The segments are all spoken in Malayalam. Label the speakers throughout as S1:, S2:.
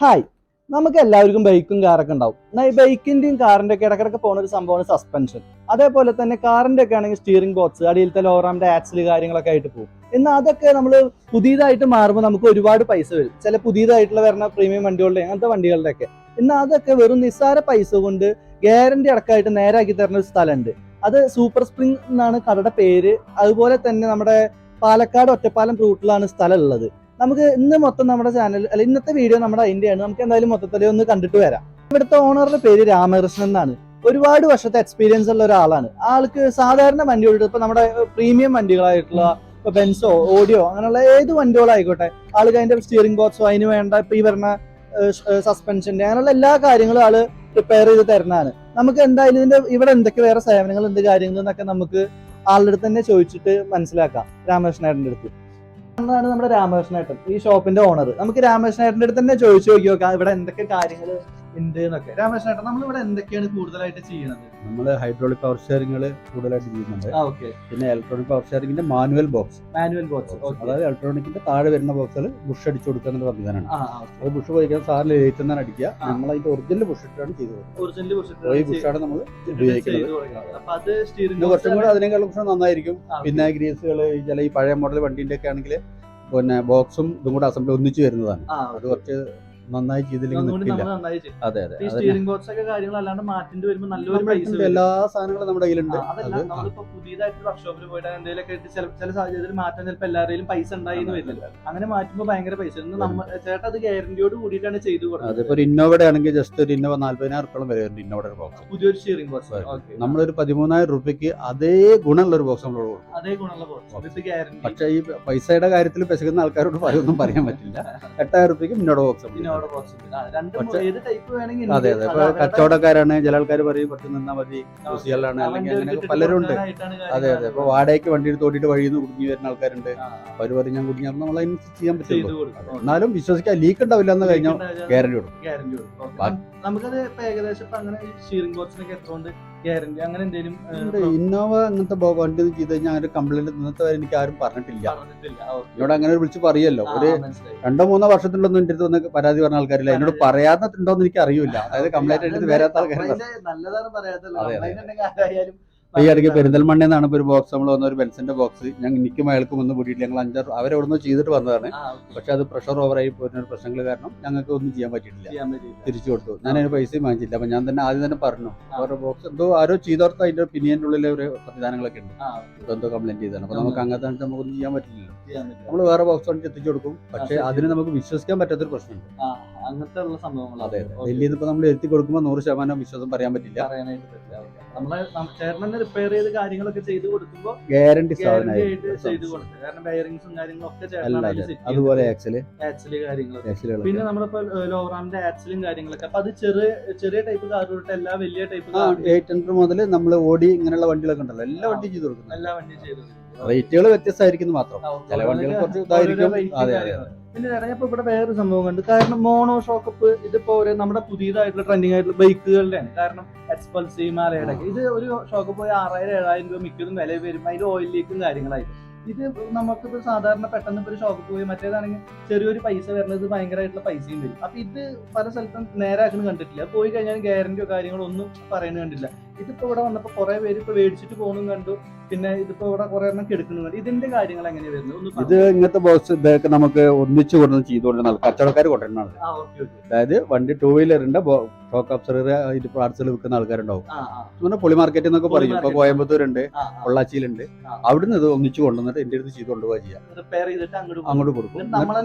S1: ഹായ് നമുക്ക് എല്ലാവർക്കും ബൈക്കും കാറൊക്കെ ഉണ്ടാവും. എന്നാൽ ഈ ബൈക്കിന്റെയും കാറിന്റെ ഒക്കെ ഇടക്കിടക്ക് പോകുന്ന ഒരു സംഭവമാണ് സസ്പെൻഷൻ അതേപോലെ തന്നെ കാറിന്റെ ഒക്കെ ആണെങ്കിൽ സ്റ്റിയറിംഗ് ബോക്സ് അടിയിലത്തെ ലോറാമിന്റെ ആക്സിൽ കാര്യങ്ങളൊക്കെ ആയിട്ട് പോകും. എന്നാൽ അതൊക്കെ നമ്മൾ പുതിയതായിട്ട് മാറുമ്പോൾ നമുക്ക് ഒരുപാട് പൈസ വരും. ചില പുതിയതായിട്ടുള്ള വരുന്ന പ്രീമിയം വണ്ടികളുടെ അങ്ങനത്തെ വണ്ടികളുടെയൊക്കെ എന്നാൽ അതൊക്കെ വെറും നിസ്സാര പൈസ കൊണ്ട് ഗ്യാരണ്ടി അടക്കമായിട്ട് നേരാക്കി തരുന്ന ഒരു സ്ഥലമുണ്ട്. അത് സൂപ്പർ സ്പ്രിംഗ് എന്നാണ് കടയുടെ പേര്. അതുപോലെ തന്നെ നമ്മുടെ പാലക്കാട് ഒറ്റപ്പാലം റൂട്ടിലാണ് സ്ഥലം ഉള്ളത് നമുക്ക് ഇന്ന് മൊത്തം നമ്മുടെ ചാനൽ അല്ല ഇന്നത്തെ വീഡിയോ നമ്മുടെ അതിന്റെയാണ്. നമുക്ക് എന്തായാലും മൊത്തത്തിൽ ഒന്ന് കണ്ടിട്ട് വരാം. ഇവിടുത്തെ ഓണറുടെ പേര് രാമകൃഷ്ണൻ എന്നാണ്. ഒരുപാട് വർഷത്തെ എക്സ്പീരിയൻസ് ഉള്ള ഒരാളാണ്. ആൾക്ക് സാധാരണ വണ്ടികളുടെ ഇപ്പൊ നമ്മുടെ പ്രീമിയം വണ്ടികളായിട്ടുള്ള ഇപ്പൊ ബെൻസോ ഓഡിയോ അങ്ങനെയുള്ള ഏത് വണ്ടികളായിക്കോട്ടെ ആൾക്ക് അതിന്റെ സ്റ്റിയറിംഗ് ബോക്സോ അതിന് വേണ്ട ഇപ്പൊ ഈ വരുന്ന സസ്പെൻഷന്റെ അങ്ങനെയുള്ള എല്ലാ കാര്യങ്ങളും ആൾ പ്രിപ്പയർ ചെയ്ത് തരുന്നതാണ്. നമുക്ക് എന്തായാലും ഇതിന്റെ ഇവിടെ എന്തൊക്കെ വേറെ സേവനങ്ങൾ എന്ത് കാര്യങ്ങൾ എന്നൊക്കെ നമുക്ക് ആളുടെ അടുത്ത് തന്നെ ചോദിച്ചിട്ട് മനസ്സിലാക്കാം. രാമകൃഷ്ണേട്ടന്റെ അടുത്ത്. അതാണ് നമ്മുടെ രാമകൃഷ്ണേട്ടൻ ഈ ഷോപ്പിന്റെ ഓണർ നമുക്ക് രാമകൃഷ്ണേട്ടന്റെ അടുത്ത് തന്നെ ചോദിച്ചു നോക്കി നോക്കാം ഇവിടെ എന്തൊക്കെ കാര്യങ്ങൾ ഉണ്ട് എന്നൊക്കെ. രാമകൃഷ്ണേട്ടൻ നമ്മൾ ഇവിടെ എന്തൊക്കെയാണ് കൂടുതലായിട്ട് ചെയ്യുന്നത്?
S2: നമ്മൾ ഹൈഡ്രോളിക് പവർ ഷെയറിംഗ് കൂടുതലായിട്ട് ചെയ്യുന്നുണ്ട്.
S1: ആ ഓക്കെ.
S2: പിന്നെ ഇലക്ട്രോണിക് പവർ ഷെയറിംഗിന്റെ മാനുവൽ ബോക്സ്
S1: മാനുവൽ ബോക്സ്
S2: അതായത് ഇലക്ട്രോണിക്കിന്റെ താഴെ വരുന്ന ബോക്സിൽ ബുഷ് അടിച്ചു കൊടുക്കുക എന്നുള്ള സംവിധാനമാണ്. അത് ബുഷ് പോയിക്കാൻ സാറിൽ തന്നെ അടിക്കുക. നമ്മൾ അതിന്റെ ഒറിജിനൽ ബുഷ് ഇട്ടാണ് ചെയ്തത്
S1: ഒറിജിനൽ
S2: ഈ ബുഷാണ് നമ്മൾ ഉപയോഗിക്കുന്നത്. കുറച്ചും കൂടെ അതിനേക്കാൾ കുറച്ച് നന്നായിരിക്കും. പിന്നെ ഗ്രീസുകൾ ചില ഈ പഴയ മോഡൽ വണ്ടിന്റെ ഒക്കെ ആണെങ്കിൽ പിന്നെ ബോക്സും ഇതും കൂടെ അസംബ്ലി ഒന്നിച്ച് വരുന്നതാണ്. അത് കുറച്ച് നന്നായി ചെയ്തില്ലെങ്കിൽ നിൽക്കില്ല. അതെ അതെ.
S1: ഒക്കെ കാര്യങ്ങൾ അല്ലാണ്ട് മാറ്റിന്റെ വരുമ്പോൾ നല്ലൊരു
S2: എല്ലാ സാധനങ്ങളും നമ്മുടെ കയ്യിലുണ്ട്.
S1: അതല്ല
S2: അത്
S1: നമ്മളിപ്പോ പുതിയതായിട്ട് വർക്ക്ഷോപ്പിൽ പോയിട്ട് എന്തെങ്കിലുമൊക്കെ ഇട്ട് ചില ചില സാഹചര്യത്തിൽ മാറ്റാൻ ചിലപ്പോൾ എല്ലാവരുടെയും പൈസ ഉണ്ടായിന്ന് വരില്ല. അങ്ങനെ മാറ്റുമ്പോൾ ഭയങ്കര പൈസ നമ്മൾ ചേട്ടാ അത് ഗ്യാരണ്ടിയോട് കൂടിയിട്ടാണ് ചെയ്തു കൊടുക്കുന്നത്
S2: അതിപ്പോ ഒരു ഇന്നോവയുടെ ആണെങ്കിൽ ജസ്റ്റ് ഒരു ഇന്നോവ നാല്പതിനായിരം വരെ ഉണ്ട് ഇന്നോവയുടെ ബോക്സ്
S1: പുതിയൊരു സ്റ്റിയറിംഗ് ബോക്സ്
S2: നമ്മളൊരു പതിമൂന്നായിരം റുപ്യക്ക് അതേ ഗുണമുള്ള ഒരു ബോക്സ് നമ്മൾ കൊടുക്കും.
S1: അതേ ഗുണമുള്ള ബോക്സ്
S2: പക്ഷേ ഈ പൈസയുടെ കാര്യത്തിൽ പെശകുന്ന ആൾക്കാരോട് പറയൊന്നും പറയാൻ പറ്റില്ല. എട്ടായിരം റുപ്യക്ക് ഇന്നോവ ബോക്സ്
S1: അവിടെ ബോക്സ് രണ്ടും
S2: പക്ഷെ-
S1: ഏത് ടൈപ്പ് വേണമെങ്കിൽ
S2: അതെ അതെ. ഇപ്പൊ കച്ചവടക്കാരാണ് ചില ആൾക്കാർ പറയും കുറച്ച് നിന്നാൽ മതി കൃഷികളാണ് അല്ലെങ്കിൽ അങ്ങനെ പലരും ഉണ്ട്. അതെ അതെ. ഇപ്പൊ വാടകയ്ക്ക് വണ്ടി എടുത്ത് ഓടിയിട്ട് വഴിയിൽ നിന്ന് കുടുങ്ങി വരുന്ന ആൾക്കാരുണ്ട്. അവർ പറയും ഞാൻ കുടുങ്ങി. നമ്മൾ അതിന് ചെയ്യാൻ പറ്റുള്ളൂ. എന്നാലും വിശ്വസിക്കാൻ ലീക്ക് ഉണ്ടാവില്ല എന്ന് കഴിഞ്ഞാൽ ഗ്യാരണ്ടി കൊടുക്കും.
S1: നമുക്കത് ഏകദേശം അങ്ങനെ ബോക്സിനൊക്കെ ഗ്യാരണ്ടി അങ്ങനെ എന്തെങ്കിലും.
S2: ഇന്നോവ അങ്ങനത്തെ വണ്ടി ഒന്നും ചെയ്ത് കഴിഞ്ഞാൽ ഒരു കംപ്ലൈന്റ് ഇന്നത്തെ വരെ എനിക്ക് ആരും പറഞ്ഞിട്ടില്ല. എന്നോട് അങ്ങനെ വിളിച്ച് പറയല്ലോ. ഒരു രണ്ടോ മൂന്നോ വർഷത്തിലൊന്നും എന്റെ അടുത്ത് വന്ന് പരാതി പറഞ്ഞ ആൾക്കാരില്ല. എന്നോട് പറയാത്തുണ്ടോ എന്ന് എനിക്ക് അറിയില്ല. അതായത് കംപ്ലൈന്റ് എടുത്ത് വരാത്ത
S1: complaint നല്ലതാണ് പറയാത്തത്.
S2: ഈ ഇടയ്ക്ക് പെരിന്തൽമണ്ണ എന്നാണ് ഇപ്പൊ ഒരു ബോക്സ് നമ്മൾ വന്ന ഒരു ബെൻസിന്റെ ബോക്സ് ഞങ്ങൾ എനിക്കും അയാൾക്കും ഒന്നും കൂടിയിട്ട് ഞങ്ങൾ അഞ്ചാറ് അവരവിടുന്ന് ചെയ്തിട്ട് വന്നതാണ്. പക്ഷെ അത് പ്രഷർ ഓവറായി പോയിരുന്ന പ്രശ്നങ്ങൾ കാരണം ഞങ്ങൾക്ക് ഒന്നും ചെയ്യാൻ പറ്റിയിട്ടില്ല. തിരിച്ചു കൊടുത്തു. ഞാൻ അതിന് പൈസയും വാങ്ങിച്ചില്ല. അപ്പൊ ഞാൻ തന്നെ ആദ്യം തന്നെ പറഞ്ഞു. ഓരോ ബോക്സ് എന്തോ ആരോ ചെയ്തോർത്ത് അതിന്റെ പിന്നിയന്റെ ഉള്ളിലെ ഒരു സംവിധാനങ്ങളൊക്കെ ഉണ്ട്. എന്തോ കംപ്ലൈന്റ് ചെയ്താണ് അപ്പൊ നമുക്ക് അങ്ങനത്തെ നമുക്ക് നമുക്കൊന്നും ചെയ്യാൻ പറ്റില്ല. നമ്മൾ വേറെ ബോക്സ് കൊണ്ട് എത്തിച്ചു കൊടുക്കും. പക്ഷെ. അതിന് നമുക്ക് വിശ്വസിക്കാൻ പറ്റാത്തൊരു പ്രശ്നമുണ്ട്.
S1: അങ്ങനത്തെ ഉള്ള സംഭവങ്ങൾ
S2: അതെ ഡൽഹിയിൽ ഇപ്പൊ നമ്മൾ എത്തി കൊടുക്കുമ്പോൾ നൂറ് ശതമാനം വിശ്വാസം പറയാൻ പറ്റില്ല.
S1: നമ്മളെ ചേട്ടനെ റിപ്പയർ ചെയ്ത് കാര്യങ്ങളൊക്കെ ചെയ്ത് കൊടുക്കുമ്പോ
S2: ഗ്യാരണ്ടി
S1: ചെയ്ത്
S2: സാധനമായിരിക്കും
S1: കൊടുക്കും. കാരണം ബെയറിങ്സും കാര്യങ്ങളും ഒക്കെ
S2: അല്ല
S1: ചേട്ടനാണ്
S2: അതുപോലെ
S1: ആക്സൽ കാര്യങ്ങളൊക്കെ. പിന്നെ നമ്മളിപ്പോ ലോറാമിന്റെ ആക്സിലും കാര്യങ്ങളൊക്കെ. അപ്പൊ അത് ചെറിയ ചെറിയ ടൈപ്പ് കാർ തൊട്ട് എല്ലാ വലിയ ടൈപ്പ്
S2: എയ്റ്റ് ഹൺഡ്രഡ് മുതൽ നമ്മൾ ഓടി ഇങ്ങനെയുള്ള വണ്ടികളൊക്കെ ഉണ്ടല്ലോ. എല്ലാ വണ്ടിയും ചെയ്ത് കൊടുക്കുന്നത്.
S1: എല്ലാ വണ്ടിയും ചെയ്തു
S2: റേറ്റുകൾ വ്യത്യസ്തമായിരിക്കും മാത്രം. ചില വണ്ടികൾ കുറച്ച് ഇതായിരിക്കും. അതെ അതെ
S1: പിന്നെ ഇറങ്ങിയപ്പോ ഇവിടെ വേറൊരു സംഭവം കണ്ട്. കാരണം മോണോ ഷോക്കപ്പ് ഇതിപ്പോ ഒരു നമ്മുടെ പുതിയതായിട്ടുള്ള ട്രെൻഡിങ് ആയിട്ടുള്ള ബൈക്കുകളുടെയാണ്. കാരണം എക്സ്പൾസ് ഹിമാലയുടെ ഇത് ഒരു ഷോക്കപ്പ് പോയി ആറായിരം ഏഴായിരം രൂപ മിക്കതും വില വരും. അതിൽ ഓയിൽ ലീക്കും കാര്യങ്ങളായിട്ട്. ഇത് നമുക്കിപ്പോ സാധാരണ പെട്ടെന്ന് ഇപ്പൊ ഒരു പോയി മറ്റേതാണെങ്കിൽ ചെറിയൊരു പൈസ വരുന്നത് ഭയങ്കരമായിട്ടുള്ള പൈസയും വരും. അപ്പൊ ഇത് പല സ്ഥലത്തും നേരെ നേരാക്കുന്നത് കണ്ടിട്ടില്ല. പോയി കഴിഞ്ഞാൽ ഗ്യാരണ്ടിയോ കാര്യങ്ങളോ ഒന്നും പറയുന്നത് കണ്ടില്ല. ഇതിപ്പോ ഇവിടെ വന്നപ്പോ കുറെ പേര് ഇപ്പൊ മേടിച്ചിട്ട് പോകുന്നു കണ്ടു. പിന്നെ ഇതിപ്പോ ഇവിടെ കുറെ എണ്ണം കെടുക്കുന്നു ഇതിന്റെ കാര്യങ്ങൾ എങ്ങനെ വരുന്നത്?
S2: ഇത് ഇങ്ങനത്തെ ബോക്സ് ഇതൊക്കെ നമുക്ക് ഒന്നിച്ച് കൊണ്ടുവന്ന് ചെയ്തുകൊണ്ടിരുന്ന കച്ചവടക്കാർ കൊണ്ടുവരുന്നതാണ്. അതായത് വണ്ടി ടൂ വീലറിന്റെ ഷോക്ക് അതിന്റെ പാർട്സുകൾ വിൽക്കുന്ന ആൾക്കാരുണ്ടാവും. പിന്നെ പൊളി മാർക്കറ്റ് എന്നൊക്കെ പറയും. ഇപ്പൊ. കോയമ്പത്തൂരുണ്ട്. പൊള്ളാച്ചിയിലുണ്ട്. അവിടുന്ന് ഇത് ഒന്നിച്ച് കൊണ്ടുവന്നിട്ട് എന്റെ അടുത്ത് ചെയ്ത് കൊണ്ടുപോയി ചെയ്യാം.
S1: അങ്ങോട്ട്
S2: കൊടുക്കും.
S1: നമ്മൾ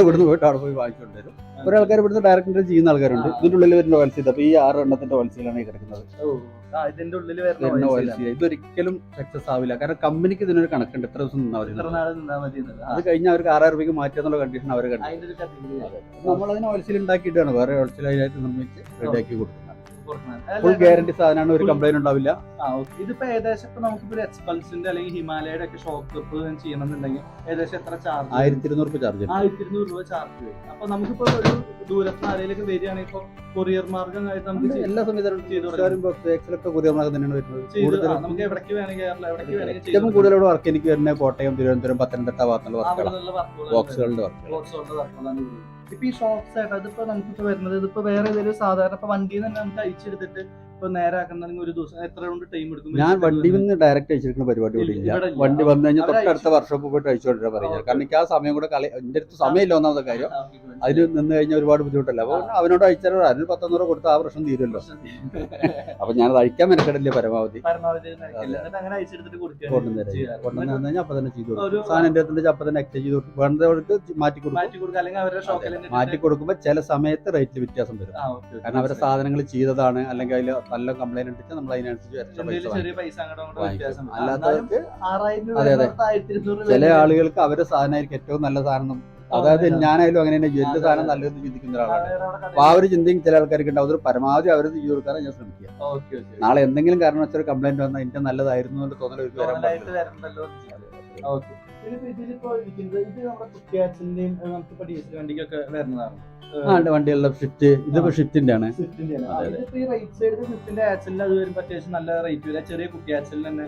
S2: ഇവിടുന്ന് പോയിട്ട് അവിടെ പോയി വാങ്ങിച്ചുകൊണ്ട് വരും. കുറെ ആൾക്കാർ ഇവിടുന്ന് ഡയറക്റ്റ് ചെയ്യുന്ന ആൾക്കാരുണ്ട്. ഉള്ളിൽ വരുന്ന ഓയിൽ അപ്പൊ ഈ ആറ് എണ്ണത്തിന്റെ ഈ കിടക്കുന്നത്.
S1: ഇതിന്റെ ഉള്ളിൽ വരുന്ന
S2: വരുന്ന
S1: oils
S2: ഓയിൽ ഇതൊരിക്കലും സക്സസ് ആവില്ല. കാരണം കമ്പനിക്ക് ഇതിനൊരു കണക്കുണ്ട്. എത്ര ദിവസം നിന്നാ മതി അത് കഴിഞ്ഞ അവർക്ക് ആറായിരം രൂപയ്ക്ക് മാറ്റാന്നുള്ള കണ്ടീഷൻ അവർ കണ്ടു. നമ്മൾ അതിന് ഓയിൽസിൽ ഉണ്ടാക്കിയിട്ടാണ്. വേറെ ഓയിൽസിൽ അതിനായിട്ട് നിർമ്മിച്ച് റെഡിയാക്കി കൊടുക്കുന്നത്. ഫുൾ ഗ്യാരണ്ടി സാധനമാണ് ഒരു കംപ്ലൈന്റ് ഉണ്ടാവില്ല.
S1: ഇതിപ്പോ ഏകദേശം ഇപ്പൊ നമുക്ക് ഒരു എക്സ്പൾസിന്റെ അല്ലെങ്കിൽ ഹിമാലയയുടെ ഒക്കെ ഷോപ്പ് ചെയ്യണമെന്നുണ്ടെങ്കിൽ ഏകദേശം എത്ര ചാർജ്
S2: ആയിരത്തി ഇരുന്നൂറ് രൂപ ചാർജ്
S1: ആയിരത്തി ഇരുന്നൂറ് രൂപ ചാർജ് വരും. അപ്പൊ നമുക്കിപ്പോ ഒരു ദൂരത്തിന് ആരെയിലൊക്കെ വരികയാണെങ്കിൽ ഇപ്പൊ കൊറിയർ മാർഗമായിട്ട് നമുക്ക്
S2: എല്ലാ സംവിധാനവും
S1: ചെയ്തു
S2: കൊറിയർ മാർഗം തന്നെയാണ് വരുന്നത്.
S1: നമുക്ക് എവിടേക്ക് വേണമെങ്കിൽ
S2: ഏറ്റവും
S1: ചെയ്ത്
S2: വർക്ക് എനിക്ക് വരുന്ന കോട്ടയം തിരുവനന്തപുരം പത്തനംതിട്ട ഭാഗത്തുള്ള വർക്കുകളാണ് ബോക്സുകളുടെ വർക്ക്
S1: ബോക്സുകളുടെ വർക്കുകളാണ്. ഇപ്പൊ ഈ ഷോപ്സ് ആയിട്ട് അതിപ്പോ നമുക്കിപ്പോ വരുന്നത്. ഇതിപ്പോ വേറെ ഏതെങ്കിലും സാധാരണ ഇപ്പൊ വണ്ടിയിൽ തന്നെ നമുക്ക് അയച്ചെടുത്തിട്ട് ഇപ്പൊ നേരെ ആക്കണമെങ്കിൽ ഒരു ദിവസം എത്ര കൊണ്ട് ടൈം എടുക്കും?
S2: ഞാൻ വണ്ടിയിൽ നിന്ന് ഡയറക്റ്റ് അയച്ചിരിക്കുന്ന പരിപാടി ഇവിടെ
S1: ഇല്ല.
S2: വണ്ടി വന്നു കഴിഞ്ഞാൽ തൊട്ടടുത്ത വർക്ക്ഷോപ്പ് പോയിട്ട് അയച്ചുകൊണ്ടിരാൻ പറയുക. കാരണം എനിക്ക് ആ സമയം കൂടെ കളി എന്റെ അടുത്ത് സമയമില്ല ഒന്നാമത്തെ കാര്യം. അതിന് നിന്ന് കഴിഞ്ഞാൽ ഒരുപാട് ബുദ്ധിമുട്ടല്ല? അപ്പോൾ അവനോട് അയച്ചാൽ അതിന് പത്തൊന്നൂറ് കൊടുത്ത ആ പ്രശ്നം തീരുമല്ലോ. അപ്പൊ ഞാനത് അയക്കാൻ മെനക്കെടില്ല പരമാവധി. കൊണ്ടുവന്നു കഴിഞ്ഞാൽ അപ്പൊ തന്നെ ചെയ്തു സാധനം എന്റെ അടുത്ത് അപ്പൊ തന്നെ എക്സ്ചേഞ്ച് ചെയ്ത് കൊടുക്കും. വേണ്ടവർക്ക് മാറ്റി കൊടുക്കും.
S1: മാറ്റി
S2: കൊടുക്കുമ്പോൾ ചില സമയത്ത് റേറ്റിൽ വ്യത്യാസം വരും. കാരണം അവരുടെ സാധനങ്ങൾ ചെയ്തതാണ് അല്ലെങ്കിൽ അതിൽ നല്ല കംപ്ലൈന്റ് ഉണ്ടെങ്കിൽ നമ്മൾ അതിനനുസരിച്ച് എക്സ്ട്രാ പൈസ വാങ്ങിക്കും. അല്ലാത്തവർക്ക് അതെ, അതെ. ചില ആളുകൾക്ക് അവരുടെ സാധനമായിരിക്കും ഏറ്റവും നല്ല സാധനം അതായത് ഞാനായാലും അങ്ങനെ തന്നെ
S1: ജെല്ല്
S2: സാധനം. നല്ലതെന്ന് ചിന്തിക്കുന്ന ഒരാളാണ്. അപ്പൊ ആ ഒരു ചിന്തയും ചില ആൾക്കാർക്ക് ഉണ്ടാവും. അതൊരു പരമാവധി അവർ ചെയ്തു കൊടുക്കാൻ ഞാൻ ശ്രമിക്കുക.
S1: ഓക്കെ ഓക്കെ
S2: നാളെ എന്തെങ്കിലും കാരണം വെച്ചാൽ കംപ്ലൈന്റ് വന്നാൽ എന്റെ നല്ലതായിരുന്നു എന്ന് തോന്നൽ വരാൻ
S1: തോന്നലായിട്ട്
S2: പാടില്ല
S1: വരണ്ടല്ലോ ഓക്കെ. ഇതിലിപ്പോ ഇതിലിപ്പോ ഇരിക്കുന്നത് ഇത് നമ്മുടെ കുട്ടിയാച്ചിന്റെയും നമുക്കിപ്പോ ഡീസൽ വണ്ടിക്കൊക്കെ വരുന്നതാണ്.
S2: ആ ഉണ്ട് വണ്ടിയുള്ള ഷിഫ്റ്റ് ഇതിപ്പോ ഷിഫ്റ്റിന്റെ ആണ്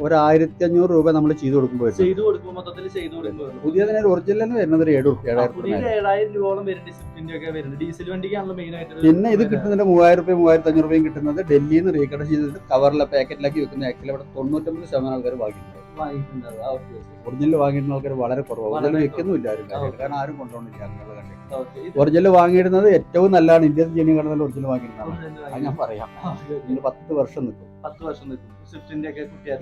S2: ഒരു ആയിരത്തി അഞ്ഞൂറ് രൂപ നമ്മൾ ചെയ്ത് കൊടുക്കുമ്പോൾ.
S1: ചെയ്തു കൊടുക്കുമ്പോൾ മൊത്തത്തിൽ ചെയ്തു കൊടുക്കുമ്പോൾ
S2: പുതിയതിന് ഒറിജിനൽ വരുന്നത് ഒരു ഏഴ് ഏഴായിരത്തി
S1: ഏഴായിരം
S2: പിന്നെ ഇത് കിട്ടുന്നതിന്റെ മൂവായിരം രൂപ മൂവായിരത്തി അഞ്ഞൂറ് രൂപയും കിട്ടുന്നത് ഡൽഹിയിൽ നിന്ന് റീകട ചെയ്തിട്ട് കവറിലെ പാക്കറ്റിലാക്കി വെക്കുന്ന ആക്സിൽ അവിടെ തൊണ്ണൂറ്റൊമ്പത് ശതമാനം ആൾക്കാർ വാങ്ങിയിട്ടുണ്ട്. ഒറിജിനൽ വാങ്ങിയിരുന്ന ആൾക്കാർ വളരെ
S1: കുറവാണ്
S2: ഒറിജിനൽ വെക്കുന്നില്ല ആരും കാരണം ആരും കൊണ്ടുപോകുന്നില്ല അങ്ങനെയുള്ള കണ്ടിട്ട്. ഒറിജിനൽ വാങ്ങിയിടുന്നത് ഏറ്റവും നല്ലതാണ്. ഇന്ത്യൻ ജനിയും കടന്നാൽ ഒറിജിനൽ വാങ്ങിയിരുന്നതാണ്. ഞാൻ പറയാം. ഇതിന് പത്ത് വർഷം നിൽക്കും.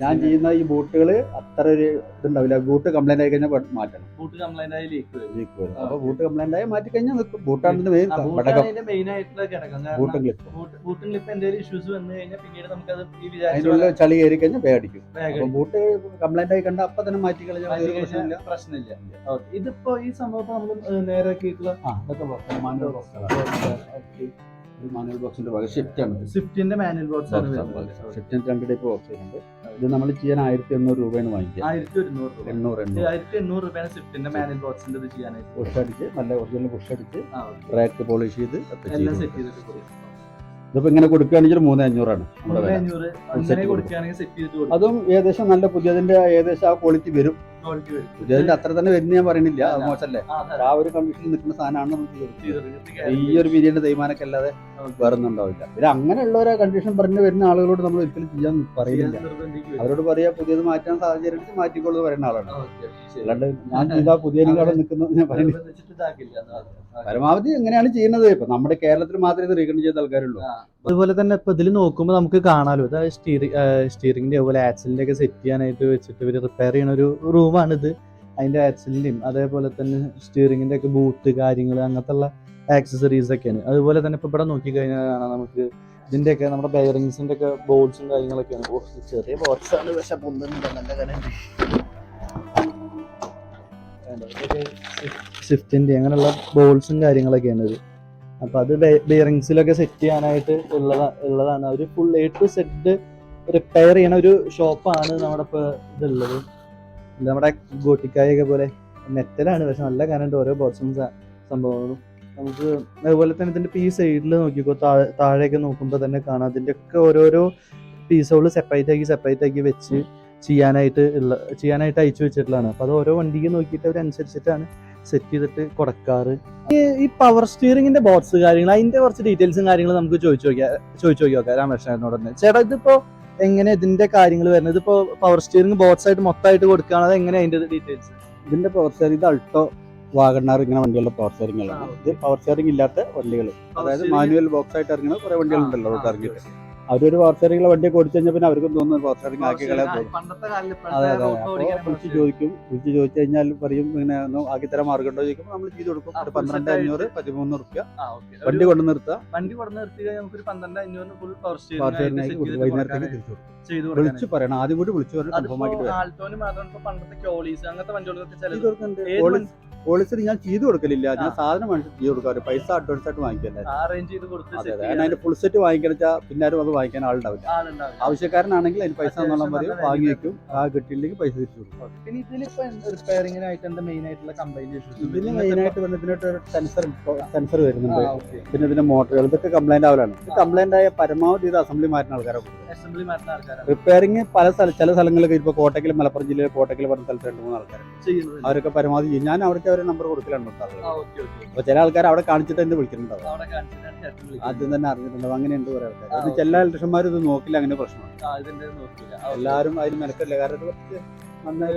S2: ഞാൻ ചെയ്യുന്ന ഈ ബൂട്ടുകൾ അത്ര ഒരു ഇതുണ്ടാവില്ല. ബൂട്ട് കംപ്ലൈന്റ് ആയി കഴിഞ്ഞാൽ മാറ്റണം.
S1: ബൂട്ട് കംപ്ലൈന്റ് ആയി ലീക്ക് വരും.
S2: അപ്പൊ ബൂട്ട് കംപ്ലൈന്റ് ആയി മാറ്റി കഴിഞ്ഞാൽ നിൽക്കും. ബൂട്ടാണ് മെയിൻ
S1: മെയിൻ ആയിട്ടുള്ള ഘടകം.
S2: ബൂട്ടും ക്ലിപ്പ്
S1: ബൂട്ട് ബൂട്ടിൽ എന്തെങ്കിലും ഇഷ്യൂസ് വന്നു കഴിഞ്ഞാൽ പിന്നീട് നമുക്ക് അത്
S2: അതിനുള്ള ചളി കയറി കഴിഞ്ഞാൽ പേടിക്കും അടിക്കും. ബൂട്ട് കംപ്ലൈന്റ് ആയി കണ്ട അപ്പൊ തന്നെ മാറ്റി കളഞ്ഞാൽ പ്രശ്നമില്ല.
S1: ഇതിപ്പോ ഈ സംഭവം നമ്മൾ നേരെ ആക്കിയിട്ടുള്ള
S2: ആ ഇതൊക്കെ മാനുവൽ ബോക്സ് മാനുവൽ ബോക്സിന്റെ ഭാഗം ഷിഫ്റ്റ് ആണ്
S1: സ്വിഫ്റ്റിന്റെ മാനുവൽ ബോക്സ് ആണ്
S2: ഷിഫ്റ്റിന് രണ്ട് ടൈപ്പ് ബോക്സ് വരുന്നുണ്ട്. ഇത് നമ്മൾ ചെയ്യാൻ ആയിരത്തി എണ്ണൂറ് രൂപയാണ് വാങ്ങിക്കുക.
S1: ആയിരത്തി
S2: എണ്ണൂറ് എണ്ണൂറ്.
S1: ആയിരത്തി എണ്ണൂറ് രൂപയാണ് സ്വിഫ്റ്റിന്റെ മാനുവൽ ബോക്സിന്റെ ഇത് ചെയ്യാനായിട്ട്.
S2: പുഷ് അടിച്ച് നല്ല ഒറിജിനൽ പുഷ് അടിച്ച് റാക്ക് പോളിഷ് ചെയ്ത്
S1: എല്ലാം സെറ്റ് ചെയ്തിട്ട്.
S2: ഇതിപ്പോ ഇങ്ങനെ കൊടുക്കുകയാണെങ്കിൽ മൂന്ന് അഞ്ഞൂറാണ് അതും ഏകദേശം നല്ല പുതിയതിന്റെ ഏകദേശം ആ ക്വാളിറ്റി വരും. പുതിയതിന്റെ അത്ര തന്നെ വരുന്ന ഞാൻ പറയണില്ല അത് മോശമല്ലേ?
S1: ആ,
S2: ഒരു കണ്ടീഷനിൽ നിൽക്കുന്ന സാധനമാണ് ഈ ഒരു ബിരിയാണി തേയ്മാനൊക്കെ അല്ലാതെ
S1: Okay.
S2: വേറെ ഒന്നും ഉണ്ടാവില്ല. പിന്നെ അങ്ങനെയുള്ള ഒരു കണ്ടീഷൻ പറഞ്ഞു വരുന്ന ആളുകളോട് നമ്മൾ ഒരിക്കലും ചെയ്യാൻ പറയുന്നില്ല. അവരോട് പറയാ പുതിയത് മാറ്റാൻ സാഹചര്യം മാറ്റിക്കോളൂ പറയുന്ന ആളാണ്. അല്ലാണ്ട് ഞാൻ ചെയ്താ പുതിയ നിൽക്കുന്നത് ഞാൻ പറയുന്നത് പരമാവധി എങ്ങനെയാണ് ചെയ്യുന്നത്? ഇപ്പൊ നമ്മുടെ കേരളത്തിൽ മാത്രമേ ഇത് റീകണ്ട് ചെയ്ത ആൾക്കാരുള്ളൂ.
S1: അതുപോലെ തന്നെ ഇപ്പൊ ഇതിൽ നോക്കുമ്പോൾ നമുക്ക് കാണാലോ. ഇത് സ്റ്റിയറിംഗ് സ്റ്റീറിംഗിന്റെ അതുപോലെ ആക്സിലിന്റെ ഒക്കെ സെറ്റ് ചെയ്യാനായിട്ട് വെച്ചിട്ട് ഇവർ റിപ്പയർ ചെയ്യുന്ന ഒരു റൂമാണ് ഇത് അതിന്റെ ആക്സിലിന്റെയും അതേപോലെ തന്നെ സ്റ്റീറിംഗിന്റെ ഒക്കെ ബൂട്ട് കാര്യങ്ങൾ അങ്ങനത്തെ ഉള്ള ആക്സസറീസ് ഒക്കെയാണ്. അതുപോലെ തന്നെ ഇപ്പൊ ഇവിടെ നോക്കിക്കഴിഞ്ഞാൽ കാണാം നമുക്ക് ഇതിന്റെ ഒക്കെ നമ്മുടെ ബെയറിങ്സിന്റെ ഒക്കെ ബോൾസും കാര്യങ്ങളൊക്കെയാണ്. ചെറിയ ബോർഡ്സ് ആണ് പക്ഷെ നല്ല കനുണ്ട് സ്വിഫ്റ്റിന്റെ അങ്ങനെയുള്ള ബോൾസും കാര്യങ്ങളൊക്കെയാണ് ഇത്. അപ്പം അത് ബിയറിങ്സിലൊക്കെ സെറ്റ് ചെയ്യാനായിട്ട് ഉള്ളതാ ഉള്ളതാണ്. അവർ full A to set repair ചെയ്യണ ഒരു ഷോപ്പാണ് നമ്മുടെ ഇപ്പോൾ ഇതുള്ളത്. ഇത് നമ്മുടെ ഗോട്ടിക്കായൊക്കെ പോലെ മെറ്റലാണ്. പക്ഷെ നല്ല കാരണം ഓരോ ബോൾസും സംഭവങ്ങളും. നമുക്ക് അതുപോലെ തന്നെ ഇതിന്റെ പീസ് സൈഡിൽ നോക്കിക്കോ. താഴെ താഴെയൊക്കെ നോക്കുമ്പോൾ തന്നെ കാണാം. അതിന്റെയൊക്കെ ഓരോരോ പീസുകൾ സെപ്പറേറ്റ് ആക്കി സെപ്പറേറ്റ് ആക്കി വെച്ച് ചെയ്യാനായിട്ട് ഉള്ള ചെയ്യാനായിട്ട് അയച്ചു വെച്ചിട്ടുള്ളതാണ്. അപ്പൊ അത് ഓരോ വണ്ടിക്ക് നോക്കിയിട്ട് അവരനുസരിച്ചിട്ടാണ് സെറ്റ് ചെയ്തിട്ട് കൊടുക്കാറ്. ഈ പവർ സ്റ്റിയറിംഗിന്റെ ബോക്സ് കാര്യങ്ങൾ അതിന്റെ കുറച്ച് ഡീറ്റെയിൽസും കാര്യങ്ങളും നമുക്ക് ചോദിച്ചു നോക്കിയാൽ ചോദിച്ചു നോക്കി നോക്കാം രാമകൃഷ്ണനോട് തന്നെ ചേട്ടാ ഇതിപ്പോ എങ്ങനെ ഇതിന്റെ കാര്യങ്ങൾ വരുന്നത്? ഇതിപ്പോ പവർ സ്റ്റിയറിംഗ് ബോക്സ് ആയിട്ട് മൊത്തമായിട്ട് കൊടുക്കുകയാണ്? അത് എങ്ങനെ അതിന്റെ ഡീറ്റെയിൽസ്
S2: ഇതിന്റെ പവർ സ്റ്റിയറിംഗ് ഇത് അൾട്ടോ വാഗണ്ണാർ ഇങ്ങനെ വണ്ടികളുടെ പവർ
S1: സ്റ്റിയറിംഗ്
S2: ഇത് പവർ സ്റ്റിയറിംഗ് ഇല്ലാത്ത വണ്ടികൾ അതായത് മാനുവൽ ബോക്സ് ആയിട്ട് ഇറങ്ങുന്ന കുറെ വണ്ടികളുണ്ടല്ലോ ടാർഗറ്റ് ഇറങ്ങിയിട്ട്. അവരൊരു പവർ വണ്ടി വണ്ടിയൊക്കെ ഓടിച്ചു കഴിഞ്ഞാൽ പിന്നെ അവർക്കും തോന്നുന്നു പവർ ആക്കി
S1: പണ്ടത്തെ
S2: അതെ അതെ വിളിച്ച് ചോദിക്കും. വിളിച്ച് ചോദിച്ചു കഴിഞ്ഞാൽ പറയും ഇങ്ങനെ ഒന്ന് ആക്കി തരാൻ മാർഗമുണ്ടോ ചോദിക്കുമ്പോൾ നമ്മൾ ചെയ്ത് കൊടുക്കും. ഒരു പന്ത്രണ്ട് അഞ്ഞൂറ് പതിമൂന്ന് റുപ്യ വണ്ടി കൊണ്ട് നിർത്തുക
S1: വണ്ടി കൊണ്ട് നിർത്തി കഴിഞ്ഞാൽ നമുക്കൊരു പന്ത്രണ്ട് അഞ്ഞൂറ് ഫുൾ പവർ
S2: വൈകുന്നേരത്തേക്ക് തിരിച്ചു കൊടുക്കും.
S1: ചെയ്തു
S2: പറയണം. ആദ്യം കൂടി വിളിച്ചു പറഞ്ഞു കൺഫേം ആക്കിയിട്ട്
S1: പണ്ടത്തെ ക്യോളീസ് അങ്ങനത്തെ വണ്ടികളൊക്കെ
S2: പോളിസി ഞാൻ ചെയ്ത് കൊടുക്കലില്ല. ഞാൻ സാധനം വാങ്ങിച്ച് ചെയ്ത് കൊടുക്കാറ്. പൈസ അഡ്വാൻസ് ആയിട്ട് വാങ്ങിക്കല്ലേ. അതെ അതിന്റെ ഫുൾ സെറ്റ് വാങ്ങിക്കണം വെച്ചാൽ പിന്നെ ആരും അത് വാങ്ങിക്കാൻ ആളുണ്ടാവില്ല. ആവശ്യക്കാരനാണെങ്കിൽ അതിന് പൈസ എന്നുള്ള മതി. വാങ്ങി വെക്കും. ആ കിട്ടിയില്ലെങ്കിൽ പൈസ തിരിച്ചു കൊടുക്കും.
S1: പിന്നെ ഇതിലിപ്പോ റിപ്പയറിംഗിനായിട്ട് എന്താ മെയിൻ ആയിട്ടുള്ള കംപ്ലൈന്റ്
S2: ഇതിന് മെയിനായിട്ട് വന്ന് ഒരു സെൻസർ സെൻസർ വരുന്നുണ്ട്. പിന്നെ ഇതിന്റെ മോട്ടറുകൾ ഇതൊക്കെ കംപ്ലൈന്റ് ആവലാണ്. കംപ്ലൈന്റ് ആയ പരമാവധി ഇത് അസംബ്ലി മാറ്റുന്ന ആൾക്കാരെ
S1: ആൾക്കാരാണ്
S2: റിപ്പയറിംഗ് പല സ്ഥല ചില സ്ഥലങ്ങളിലൊക്കെ ഇപ്പൊ കോട്ടക്കൽ മലപ്പുറം ജില്ലയിലെ കോട്ടക്കൽ പറഞ്ഞ സ്ഥലത്ത് രണ്ട് മൂന്ന് ആൾക്കാർ അവരൊക്കെ പരമാവധി ഞാൻ അവർക്ക് ഒരു നമ്പർ കൊടുക്കലാണ് അപ്പൊ ചില ആൾക്കാർ അവിടെ കാണിച്ചിട്ട് തന്നെ വിളിക്കുന്നുണ്ടാവും. ആദ്യം തന്നെ അറിഞ്ഞിട്ടുണ്ടാവും. അങ്ങനെയുണ്ട് കുറെ ആൾക്കാർ അത്
S1: ചില
S2: എല്ലാ ഇലക്ഷന്മാരും ഇത് നോക്കില്ല അങ്ങനെ പ്രശ്നമാണ്. എല്ലാവരും അതിന് മെനക്കില്ല കാരണം